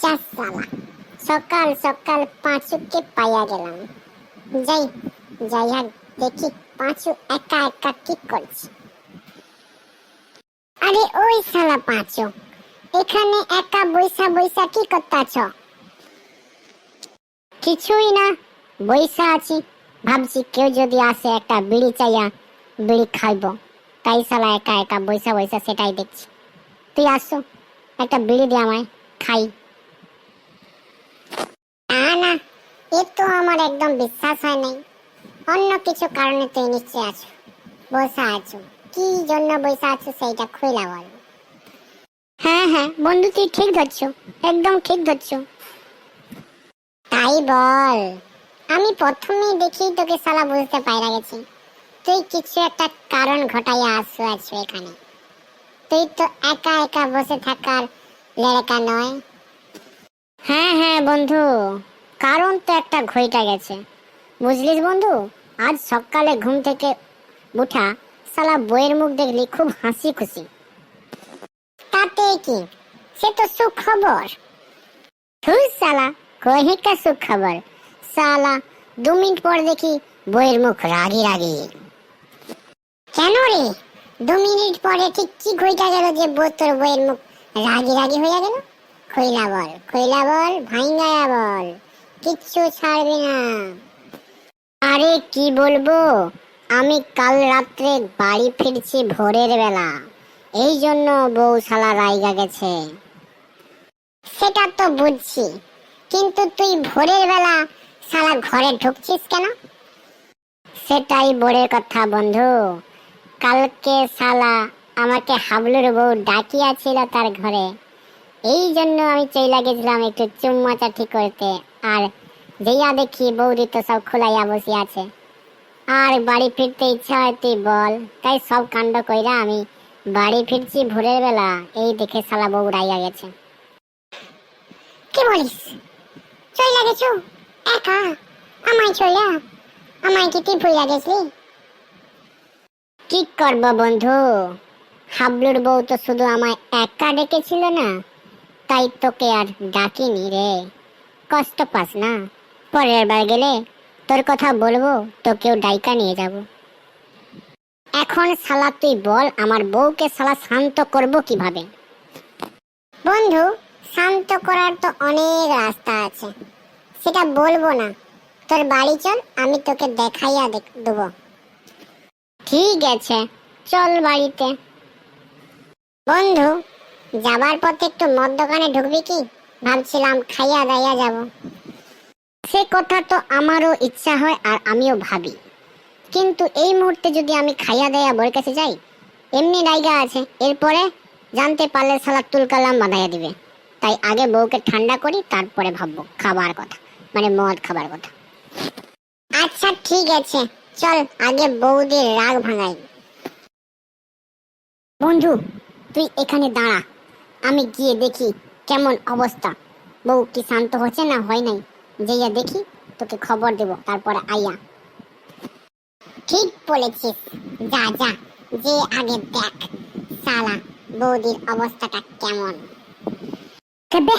চাষ সালা। সকাল সকাল পাঁচুকে পাইয়া গেলাম। যাই যাই হোক, দেখি পাঁচু একা একা কি করছে। আরে ওই শালা পাঁচু, এখানে একা বৈশা বৈশা কি করতেছ? কিছুই না, বৈশা আছি। ভাবছি কেউ যদি আসে একটা বিড়ি চাইয়া বিড়ি খাইব। তাই শালা একা একা বৈশা বৈশা সেটাই দেখছি। তুই আসো, একটা বিড়ি দে আমায়, খাই না না এ তো আমার একদম বিশ্বাস হয় নাই। অন্য কিছু কারণে তুই নিশ্চয় আছো। বসে আছো। কি জন্য বসে আছো সেইটা খুইলা বল। হ্যাঁ হ্যাঁ বন্ধু, তুই ঠিক ধরছো। একদম ঠিক ধরছো। তাই বল। আমি প্রথমেই দেখি তোকে সালা বুঝতে পাইরা গেছি। তুই কিছু একটা কারণ ঘটাইয়া আসু, আছো এখানে। তুই তো একা একা বসে থাকার লেড়কা নয়। হ্যাঁ হ্যাঁ বন্ধু। কারণ তো একটা ঘইটা গেছে। বুঝলিস বন্ধু? আজ সকালে ঘুম থেকে উঠা সালা বইয়ের মুখ দেখলি খুব হাসি খুশি। তাতে কি? সে তো সুখবর। ধুর সালা কহিকা সুখবর। সালা দু মিনিট পর দেখি বইয়ের মুখ রাগি রাগি। কেন রে? দু মিনিট পরে ঠিক কি ঘইটা গেল যে বই তোর বইয়ের মুখ রাগি রাগি হয়ে গেল? খইলা বল খইলা বল, ভাইঙ্গায়া বল। কিচ্ছু ছাড়বি না। আরে কি বলব? আমি কাল রাত্রে বাড়ি ফিরছি ভোরের বেলা। এই জন্য বউ শালা রাইগা গেছে। সেটা তো বুঝছি। কিন্তু তুই ভোরের বেলা শালা ঘরে ঢুকছিস কেন? সেটাই বড়ের কথা বন্ধু। কালকে শালা আমাকে হাবলুর বউ ডাকিয়াছিল তার ঘরে। এই জন্য আমি চইলা গেছিলাম একটু চুম্মা চাটি করতে। আর যেইয়া দেখি বৌদি তো সব খোলাইয়া বসে আছে। আর বাড়ি ফিরতে ইচ্ছা হয় তুই বল। তাই সব কাণ্ড কইরা আমি বাড়ি ফিরছি ভোরের বেলা। এই দেখে শালা বউ রাইয়া গেছে। কি বলিস? চইলা গেছো? একা? আমায় চইলা? আমায় কি তুই ভুইলা গেছিলি? কি করব বন্ধু? হাবলুর বউ তো শুধু আমায় একা ডেকেছিল না তাই তোকে আর ডাকিনি রে। কষ্ট পাস না? পরের বার গেলে তোর কথা বলব, তোকেও ডাইকা নিয়ে যাব। এখন শালা তুই বল, আমার বউকে শালা শান্ত করব কীভাবে? বন্ধু, শান্ত করার তো অনেক রাস্তা আছে। সেটা বলব না। তোর বাড়ি চল, আমি তোকে দেখাইয়া দেখ- দেবো। ঠিক আছে, চল বাড়িতে। বন্ধু যাবার পথে একটু মদ দোকানে ঢুকবি কি? ভাবছিলাম খাইয়া দাইয়া যাব। সে কথা তো আমারও ইচ্ছা হয় আর আমিও ভাবি। কিন্তু এই মুহূর্তে যদি আমি খাইয়া দাইয়া বর কাছে যাই, এমনি জায়গা আছে, এরপরে জানতে পারলে সালা তুলকালাম বাঁধাইয়া দিবে। তাই আগে বউকে ঠান্ডা করি, তারপরে ভাববো খাবার কথা মানে মদ খাবার কথা। আচ্ছা ঠিক আছে, চল আগে বৌদির রাগ ভাঙাই। বন্ধু, তুই এখানে দাঁড়া। আমি গিয়ে দেখি কেমন অবস্থা। বউ কি শান্ত হচ্ছে না হয় নাই? যেইয়া দেখি তোকে খবর দেব, তারপরে আইয়া ঠিক বলেছিস। যা যা, যে আগে দেখ সালা বৌদির অবস্থাটা কেমন। কেবে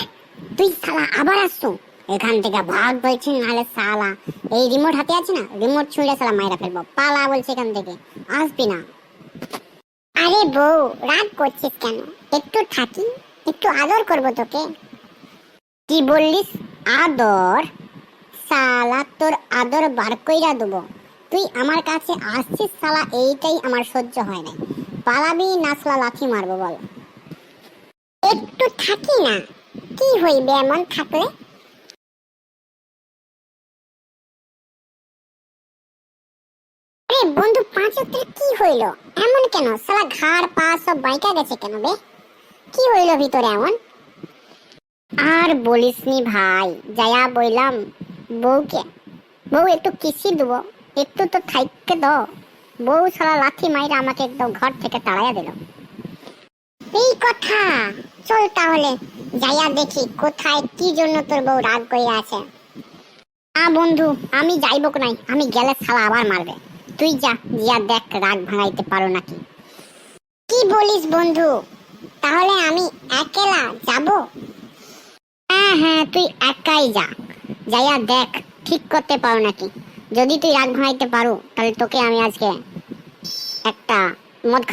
তুই সালা আবার আসছো? এখান থেকে ভাগ বলছি, নাহলে সালা এই রিমোট হাতে আছে না? রিমোট ছুঁড়ে সালা মাইরা ফেলব। পালা বলছে এখান থেকে। আসবি না। আরে বউ, রাগ করছিস কেন? একটু থাকি, একটু আদর করব তোকে। কি বললিস? আদর? সালা তোর আদর বার কইরা দেবো। তুই আমার কাছে আসছিস সালা এইটাই আমার সহ্য হয় নাই। পালাবি না সালা লাথি মারবো বল। একটু থাকি না? কি হইবে এমন থাকলে? আরে বন্ধু, পাঁচ কি হইল? এমন কেন? সালা ঘাড়, পা সব বাইকা গেছে কেন বে? কি ভিতরে এমন? আর ভাই বইলাম বউকে। বউ, একটু কিসি দেবো, একটু তো বউ লাথি মাইরা আমাকে একদম ঘর থেকে তাড়াইয়া দিল। এই কথা, চল তাহলে যাইয়া দেখি কোথায় কি জন্য তোর বউ রাগ করে আছে। আ বন্ধু, আমি যাইব নাই আমি গেলে শালা আবার মারবে। তুই যা গিয়া দেখ, রাগ ভাঙাইতে পারো নাকি। কি বলিস বন্ধু? তাহলে আমি একেলা যাব? হ্যাঁ হ্যাঁ তুই একাই যা। যাইয়া দেখ, ঠিক করতে পারো নাকি। যদি তুই রাগ ভাঙাইতে পারো, তাহলে তোকে আমি আজকে একটা মদ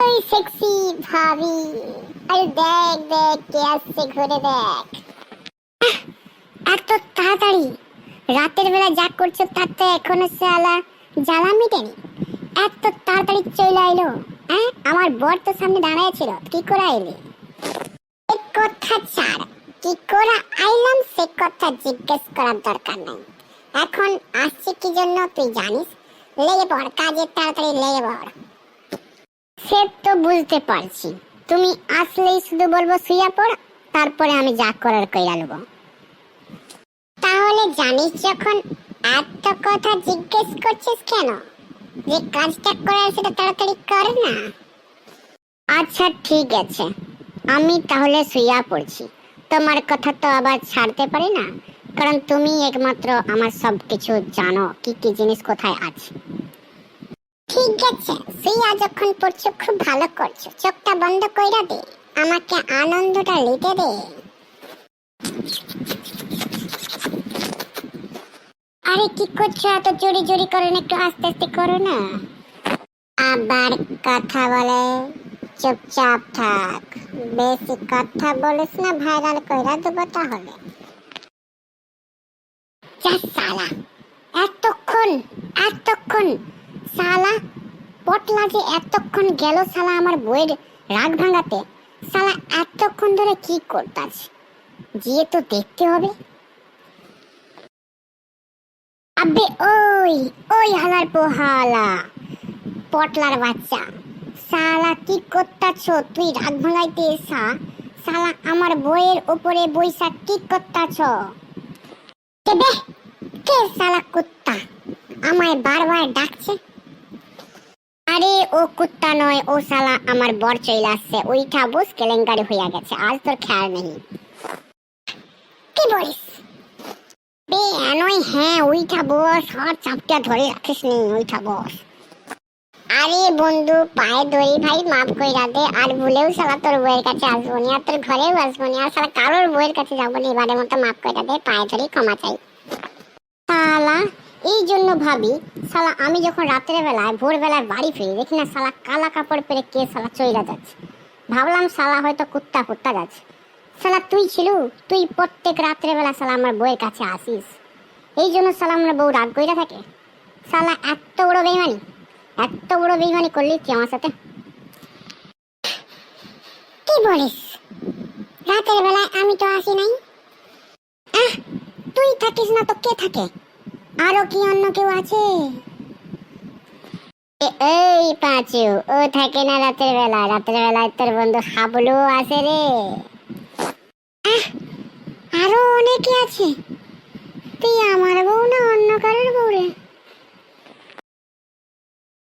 ওই সেক্সি ভাবি। আরে দেখ দেখ, কে আসছে ঘুরে দেখ। এত তাড়াতাড়ি। রাতের বেলা যা করছ তার তো এখনও সালা জ্বালা মিটেনি? এত তাড়াতাড়ি চলে আইলো হ্যাঁ? আমার বর তো সামনে দাঁড়ায় ছিল, কি করে আইলি? কথা ছাড়, কি করে আইলাম সে কথা জিজ্ঞেস করার দরকার নাই। এখন আসছে কি জন্য তুই জানিস? লেগে পড় কাজে তাড়াতাড়ি লেগে পড়। সে তো বুঝতে পারছি। তুমি আসলেই শুধু বলব শুয়ে পড়, তারপরে আমি যা করার কইরা নেব। তাহলে জানিস যখন এত কথা জিজ্ঞেস করছিস কেন? যে কাজটা করার সেটা তাড়াতাড়ি কর না। আচ্ছা ঠিক আছে। আমি তাহলে শুইয়া পড়ছি। তোমার কথা তো আবার ছাড়তে পারি না। কারণ তুমি একমাত্র আমার সব কিছু জানো কি কি জিনিস কোথায় আছে। ঠিক আছে। শুইয়া যখন পড়ছো, খুব ভালো করছ। চোখটা বন্ধ কইরা দে। আমাকে আনন্দটা লিতে দে। আরে কি করছ? এত জোরে জোরে করো না, একটু আস্তে আস্তে করো না। আবার কথা বলে, চুপচাপ থাক। বেশি কথা বলিস না, ভাইরাল কইরা দেবো তাহলে। সালা, এতক্ষণ এতক্ষণ, সালা, পটলা যে এতক্ষণ গেল সালা আমার বইয়ের রাগ ভাঙাতে, সালা এতক্ষণ ধরে কি করতাস গিয়ে তো দেখতে হবে। আবে ওই ওই হালার পোহালা। পটলার বাচ্চা। সালা কি করতাছ? তুই রাগ ভাঙাইতে এসা। সালা আমার বইয়ের উপরে বইসা কি করতাছ? কেবে? কে সালা কুত্তা? আমায় বারবার ডাকছে। আরে, ও কুত্তা নয়, ও সালা আমার বর চলে আসছে। ওইটা বস, কেলেঙ্কারি হইয়া গেছে। আজ তোর খেয়াল নেই। কি বলিস? হ্যাঁ বস চাপটা ধরে রাখিস নি বস। আরে বন্ধু, পায়ে ধরি ভাই, মাফ কইরা দে, আর ভুলেও তোর বইয়ের কাছে আসব নি, আর তোর আসব নি, আর কারোর বইয়ের কাছে যাব না, এবারের মতো মাফ কইরা দে, পায়ে ক্ষমা চাই। এই জন্য ভাবি সালা আমি যখন রাতের বেলায়, ভোরবেলায় বাড়ি ফিরি, দেখি না সালা কালা কাপড় পরে কে সালা চইরা যাচ্ছে। ভাবলাম সালা হয়তো কুত্তা কুত্তা যাচ্ছে। সালা তুই ছিল? তুই প্রত্যেক রাত্রে বেলা সালা আমার বউয়ের কাছে আসিস। এই জন্য সালা আমরা বউ রাগ কইরা থাকে। সালা এত বড় বেইমানি। এত বড় বেইমানি করলি কি আমার সাথে। কি বলিস? রাতের বেলায় আমি তো আসি নাই। আহ, তুই থাকিস না তো কে থাকে? আরও কি অন্য কেউ আছে? এই পাঁচু ও থাকে না রাতের বেলা রাতের বেলায় তোর বন্ধু হাবলু আছে রে। অনেকে আছে। তুই আমার বউ না অন্য কারোর বউ রে